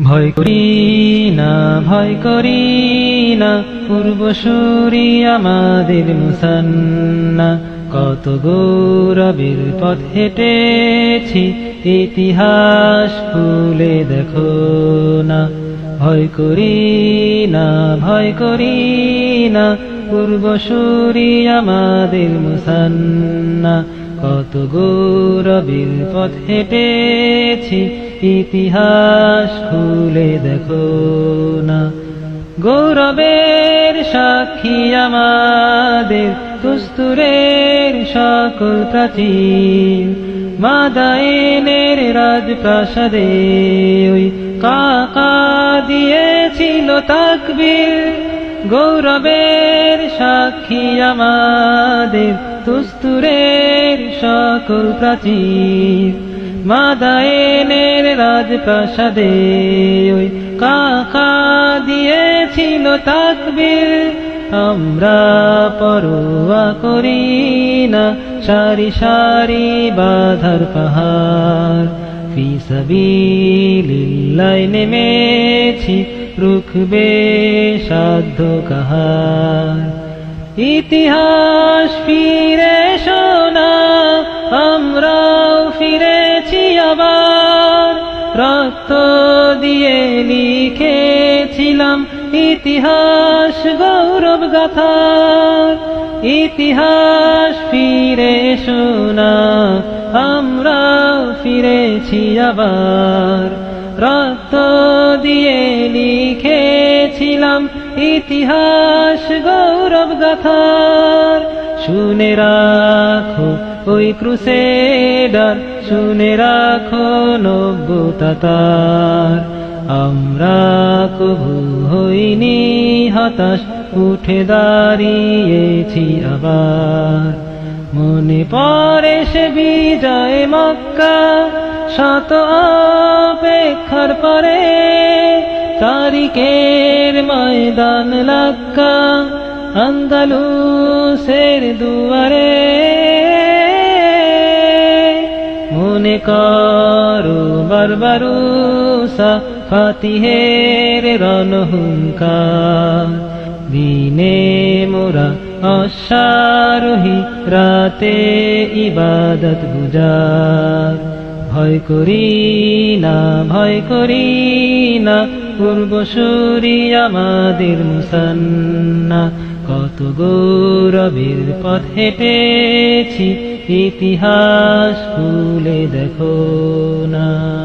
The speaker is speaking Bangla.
ভয় করি না, ভয় করি না, পূর্বসূরি আমাদের মুসান্না। কত গৌরবের পথ হেঁটেছি, ইতিহাস ফুলে দেখো না। ভয় করি না, ভয় করি না, পূর্বসূরি আমাদের মুসান্না। কত গৌরবের পথ হেঁটেছি ইতিহাস খুলে দেখো না। গৌরবের সাক্ষী আমাদের তুস্তুরের সকল প্রাচীর মাদাইনের রাজপ্রাসাদে ওই কাকা দিয়েছিল তাকবীর। গৌরবের সাক্ষী আমাদের তুস্তুরের সকল প্রাচীর মাদায়েনের রাজপ্রাসাদে ওই কাকা দিয়েছিল তাকবীর। আমরা পরোয়া করি না, সারি সারি বাধার পাহাড়। ফি সাবিলিল্লাহ নেমেছি রুখবে সাধ্য কাহার। ইতিহাস ফিরে লিখেছিলাম ইতিহাস গৌরব গাথার। ইতিহাস ফিরে শোনা আমরাও ফিরেছি আবার। রক্ত দিয়ে লিখেছিলাম ইতিহাস গৌরব গাথার। শুনে রাখো ওই ক্রুসেডার, শুনে রাখো নব্যতাতার আমরা কবু হইনি হতাশ, উঠে দাঁড়িয়েছি আবার। মনে পড়ে সে বিজয় মক্কা, শত অপেক্ষার পরে তারিকের ময়দান লাক্কা, আন্দালুসের দুয়ারে। মনে করো বারবারুসা ফাতিহের রণহুঙ্কার। দিনে মোরা অশ্বারোহী, রাতে ইবাদত গুজার। ভয় করি না, ভয় করি না পূর্বসূরি আমাদের মুসান্না। কত গৌরবের পথ হেঁটেছি, ইতিহাস খুলে দেখো না।